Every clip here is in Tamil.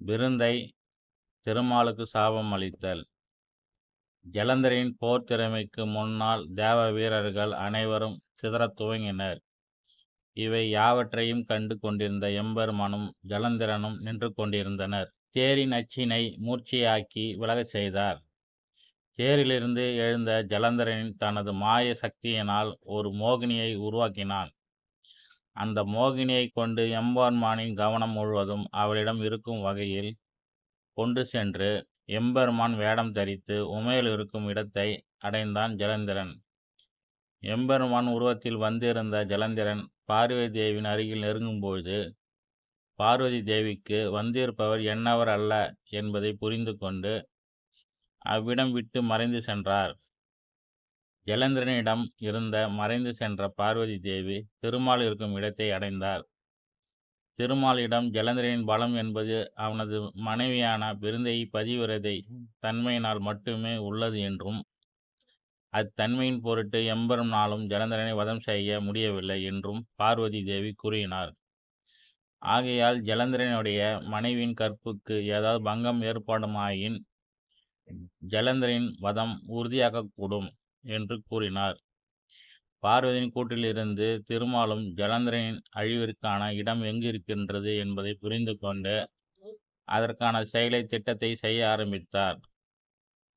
விருந்தை திருமாலுக்கு சாபம் அளித்தல். ஜலந்தரின் போர் திறமைக்கு முன்னால் தேவ வீரர்கள் அனைவரும் சிதறத் துவங்கினர். இவை யாவற்றையும் கண்டு கொண்டிருந்த எம்பெருமானும் ஜலந்திரனும் நின்று கொண்டிருந்தனர். தேரின் அச்சினை மூர்ச்சியாக்கி விலகச் செய்தார். தேரிலிருந்து எழுந்த ஜலந்தரன் தனது மாய சக்தியினால் ஒரு மோகினியை உருவாக்கினான். அந்த மோகினியை கொண்டு எம்பெருமானின் கவனம் முழுவதும் அவளிடம் இருக்கும் வகையில் கொண்டு சென்று எம்பெருமான் வேடம் தரித்து உமையில் இருக்கும் இடத்தை அடைந்தான் ஜலந்திரன். எம்பெருமான் உருவத்தில் வந்திருந்த ஜலந்திரன் பார்வதி தேவியின் அருகில் நெருங்கும்போது பார்வதி தேவிக்கு வந்திருப்பவர் என்னவர் அல்ல என்பதை புரிந்து கொண்டு அவ்விடம் விட்டு மறைந்து சென்றார். ஜலந்திரனிடம் இருந்த மறைந்து சென்ற பார்வதி தேவி திருமால் இருக்கும் இடத்தை அடைந்தார். திருமாலிடம் ஜலந்திரனின் பலம் என்பது அவனது மனைவியான விருந்தை பதிவிரதை தன்மையினால் மட்டுமே உள்ளது என்றும் அத்தன்மையின் பொருட்டு எம்பெரும் நாளும் ஜலந்திரனை வதம் செய்ய முடியவில்லை என்றும் பார்வதி தேவி கூறினார். ஆகையால் ஜலந்திரனுடைய மனைவியின் கற்புக்கு ஏதாவது பங்கம் ஏற்படுமாயின் ஜலந்தரின் வதம் உறுதியாகக்கூடும் என்று கூறினார். பார்வதியின் கூட்டிலிருந்து திருமாலும் ஜலந்தரின் அழிவிற்கான இடம் எங்கிருக்கின்றது என்பதை புரிந்து கொண்டு அதற்கான செயலை திட்டத்தை செய்ய ஆரம்பித்தார்.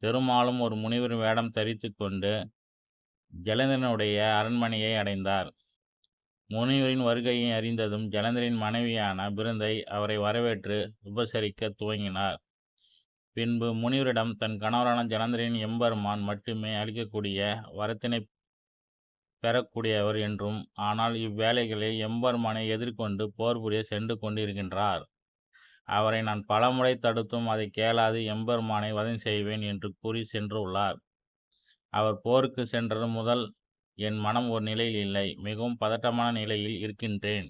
திருமாலும் ஒரு முனிவர் வேடம் தரித்து கொண்டு ஜலந்தரனுடைய அரண்மனையை அடைந்தார். முனிவரின் வருகையை அறிந்ததும் ஜலந்தரின் மனைவியான பிருந்தை அவரை வரவேற்று உபசரிக்க துவங்கினார். பின்பு முனிவரிடம் தன் கணவரான ஜலந்தரின் எம்பெருமான் மட்டுமே அளிக்கக்கூடிய வரத்தினை பெறக்கூடியவர் என்றும் ஆனால் இவ்வேளைகளில் எம்பெருமானை எதிர்கொண்டு போர் புரிய சென்று கொண்டிருக்கின்றார். அவரை நான் பலமுறை தடுத்தும் அதை கேளாது எம்பெருமானை வதம் செய்வேன் என்று கூறி சென்றுள்ளார். அவர் போருக்கு சென்றது முதல் என் மனம் ஒரு நிலையில் இல்லை மிகவும் பதட்டமான நிலையில் இருக்கின்றேன்.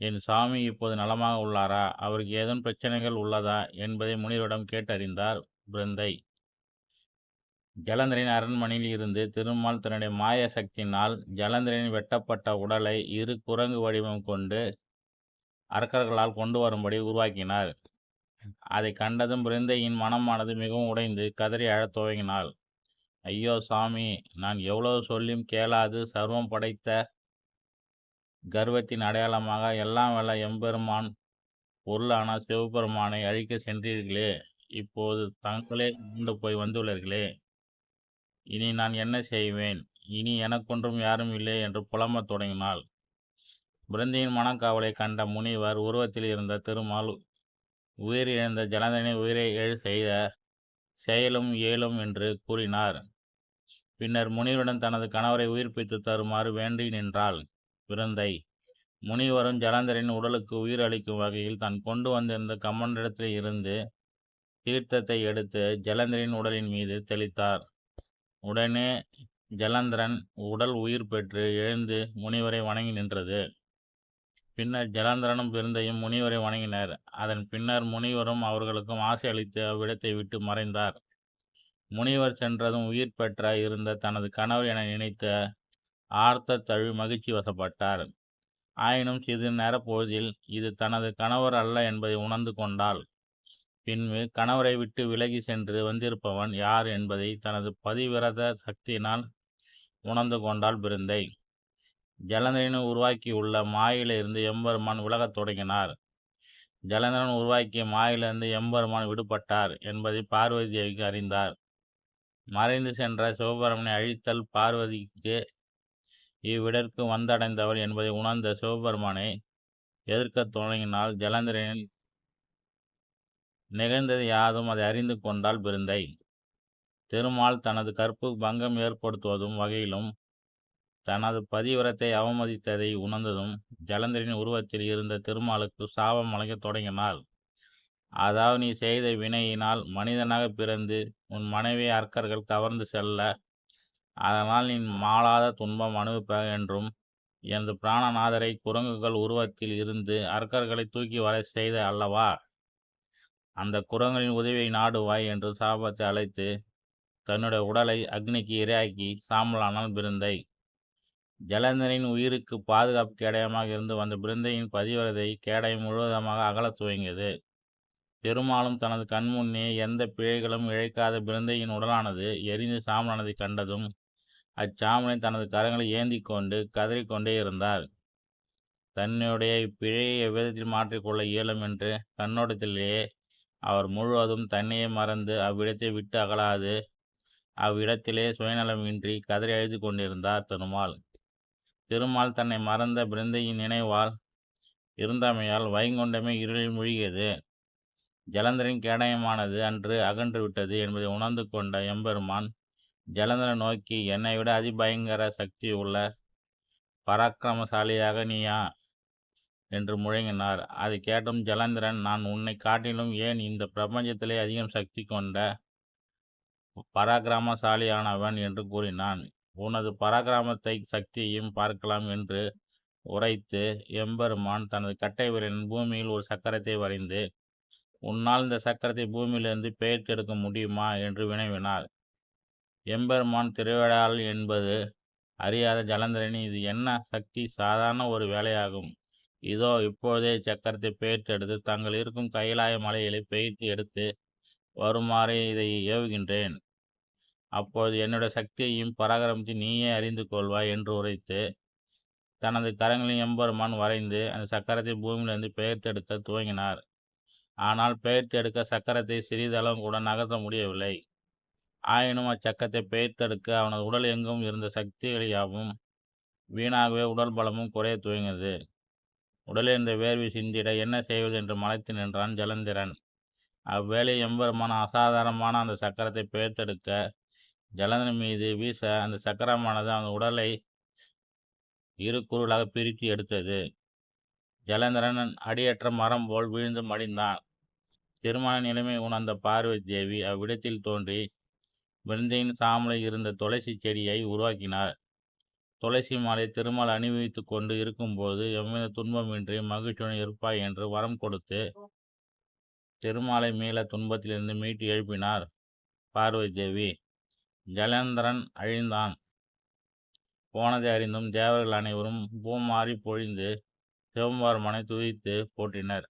என் சாமி இப்போது நலமாக உள்ளாரா? அவருக்கு ஏதும் பிரச்சனைகள் உள்ளதா? என்பதை முனிவரிடம் கேட்டறிந்தார் பிருந்தை. ஜலந்தரின் அரண்மனையில் இருந்து திருமால் தன்னுடைய மாய சக்தியினால் ஜலந்தரின் வெட்டப்பட்ட உடலை இரு குரங்கு வடிவம் கொண்டு அரக்கர்களால் கொண்டு வரும்படி உருவாக்கினார். அதை கண்டதும் பிருந்தையின் மனமானது மிகவும் உடைந்து கதறி அழத் துவங்கினாள். ஐயோ சாமி நான் எவ்வளவு சொல்லியும் கேளாது. சர்வம் படைத்த கர்வத்தின் அடையாளமாக எல்லாம் வல்ல எம்பெருமான் பொருளான சிவபெருமானை அழிக்க சென்றீர்களே. இப்போது தங்களே கொண்டு போய் வந்துள்ளீர்களே. இனி நான் என்ன செய்வேன்? இனி எனக்கொன்றும் யாரும் இல்லை என்று புலம்பத் தொடங்கினாள். பிருந்தியின் மனக்காவலை கண்ட முனிவர் உருவத்தில் இருந்த திருமால் உயிரிழந்த ஜலந்தனை உயிரை எழு செய்த செயலும் இயலும் என்று கூறினார். பின்னர் முனிவரிடம் தனது கணவரை உயிர்ப்பித்து தருமாறு வேண்டி நின்றாள். பிருந்தை முனிவரும் ஜலந்தரின் உடலுக்கு உயிர் அளிக்கும் வகையில் தான் கொண்டு வந்திருந்த கமண்டிடத்தில் இருந்து தீர்த்தத்தை எடுத்து ஜலந்தரின் உடலின் மீது தெளித்தார். உடனே ஜலந்தரன் உடல் உயிர் பெற்று எழுந்து முனிவரை வணங்கி நின்றது. பின்னர் ஜலந்தரனும் விருந்தையும் முனிவரை வணங்கினர். அதன் பின்னர் முனிவரும் அவர்களுக்கும் ஆசை அளித்து அவ்விடத்தை விட்டு மறைந்தார். முனிவர் சென்றதும் உயிர் பெற்ற இருந்த தனது கணவர் என நினைத்த ஆர்த்த தழுவி மகிழ்ச்சி வசப்பட்டார். ஆயினும் சிறிது நேர பொழுதில் இது தனது கணவர் அல்ல என்பதை உணர்ந்து கொண்டாள். பின்பு கணவரை விட்டு விலகி சென்று வந்திருப்பவன் யார் என்பதை தனது பதிவிரத சக்தியினால் உணர்ந்து கொண்டாள் பிருந்தை ஜலந்தரன் உருவாக்கியுள்ள மாயிலிருந்து எம்பெருமான் விலகத் தொடங்கினார். ஜலந்தரன் உருவாக்கிய மாயிலிருந்து எம்பெருமான் விடுபட்டார் என்பதை பார்வதி தேவிக்கு அறிந்தார். மறைந்து சென்ற சிவபெருமனை அழித்தல் பார்வதிக்கு இவ்விடற்கு வந்தடைந்தவர் என்பதை உணர்ந்த சிவபெருமானை எதிர்க்கத் தொடங்கினால் ஜலந்திரனில் நிகழ்ந்தது யாதும் அதை அறிந்து கொண்டால் பிருந்தை திருமால் தனது கற்பு பங்கம் ஏற்படுத்துவதும் வகையிலும் தனது பதிவிரத்தை அவமதித்ததை உணர்ந்ததும் ஜலந்தரின் உருவத்தில் இருந்த திருமாலுக்கு சாபம் அளிக்கத் தொடங்கினாள் அதாவது நீ செய்த வினையினால் மனிதனாக பிறந்து உன் மனைவி அர்க்கர்கள் கவர்ந்து செல்ல அதனால் நீ மாளாத துன்பம் அனுபவிப்ப என்றும் எனது பிராணநாதரை குரங்குகள் உருவத்தில் இருந்து அர்க்கர்களை தூக்கி வர செய்த அல்லவா? அந்த குரங்களின் உதவியை நாடுவாய் என்று சாபத்தை அழைத்து தன்னுடைய உடலை அக்னிக்கு இரையாக்கி சாம்பலானால் பிருந்தை ஜலந்தரின் உயிருக்கு பாதுகாப்பு கேடயமாக இருந்து வந்த பிருந்தையின் பதிவிரதை கேடயம் முழுவதுமாக அகலத் துவங்கியது. பெருமாளும் தனது கண்முன்னே எந்த பிழைகளும் இழைக்காத பிருந்தையின் உடலானது எரிந்து சாம்பலானதைக் கண்டதும் அச்சாமனை தனது கரங்களை ஏந்தி கொண்டு கதறிக்கொண்டே இருந்தார். தன்னுடைய பிழையை எவ்விதத்தில் மாற்றிக்கொள்ள இயலும் என்று கண்ணோட்டத்திலேயே அவர் முழுவதும் தன்னையே மறந்து அவ்விடத்தை விட்டு அகலாது. அவ்விடத்திலே சுயநலமின்றி கதறி அழுது கொண்டிருந்தார் திருமால் திருமால் தன்னை மறந்த பிருந்தையின் நினைவால் இருந்தமையால் வைகுண்டமே இருளில் மூழ்கியது. ஜலந்தரின் கேடயமானது அன்று அகன்று விட்டது என்பதை உணர்ந்து கொண்ட எம்பெருமான் ஜலந்தரை நோக்கி என்னை விட அதிபயங்கர சக்தி உள்ள பராக்கிரமசாலியாக நீயா என்று முழங்கினார். அது கேட்டும் ஜலந்திரன் நான் உன்னை காட்டிலும் ஏன் இந்த பிரபஞ்சத்திலே அதிகம் சக்தி கொண்ட பராக்கிரமசாலியானவன் என்று கூறினான். உனது பராக்கிரமத்தை சக்தியையும் பார்க்கலாம் என்று உரைத்து எம்பெருமான் தனது கட்டை விரலின் பூமியில் ஒரு சக்கரத்தை வரைந்து உன்னால் இந்த சக்கரத்தை பூமியிலிருந்து பெயர்த்தெடுக்க முடியுமா என்று வினவினார். எம்பெருமான் திருவிழாள் என்பது அறியாத ஜலந்தரனி இது என்ன சக்தி? சாதாரண ஒரு வேலையாகும். இதோ இப்போதே சக்கரத்தை பெயர்த்தெடுத்து தங்கள் இருக்கும் கைலாய மலைகளை பெயர்த்து எடுத்து வருமாறு இதை ஏவுகின்றேன். அப்போது என்னுடைய சக்தியையும் பராக்கிரமத்தை நீயே அறிந்து கொள்வாய் என்று உரைத்து தனது கரங்களில் எம்பெருமான் வரைந்து அந்த சக்கரத்தை பூமியிலிருந்து பெயர்த்தெடுக்க துவங்கினார். ஆனால் பெயர்த்தெடுக்க சக்கரத்தை சிறிதளவும் கூட நகர்த்த முடியவில்லை. ஆயினும் அச்சக்கரத்தை பெயர்த்தெடுக்க அவனது உடல் எங்கும் இருந்த சக்திகள் யாவும் வீணாகவே உடல் பலமும் குறைய துவங்கியது. உடலில் இருந்த வேர்வை சிந்திட என்ன செய்வது என்று மலைத்து நின்றான் ஜலந்திரன். அவ்வேளை எம்பெருமான அசாதாரணமான அந்த சக்கரத்தை பெயர்த்தெடுக்க ஜலந்தன் மீது வீச அந்த சக்கரமானது அவன் உடலை இரு குருளாக பிரித்து எடுத்தது. ஜலந்திரன் அடியற்ற மரம் போல் வீழ்ந்து மடிந்தான். திருமண நிலைமை உணர்ந்த பார்வதி தேவி அவ்விடத்தில் தோன்றி விருந்தையின் சாமலை இருந்த துளசி செடியை உருவாக்கினார். துளசி மாலை திருமால் அணிவித்து கொண்டு இருக்கும்போது எவ்வித துன்பமின்றி மகிழ்ச்சியுடன் இருப்பாய் என்று வரம் கொடுத்து திருமாலை மீள துன்பத்திலிருந்து மீட்டு எழுப்பினார். பார்வதி தேவி ஜலந்தரன் அழிந்தான். போனதை அறிந்தும் தேவர்கள் அனைவரும் பூமாறி பொழிந்து சிவபெருமானை துதித்து போற்றினர்.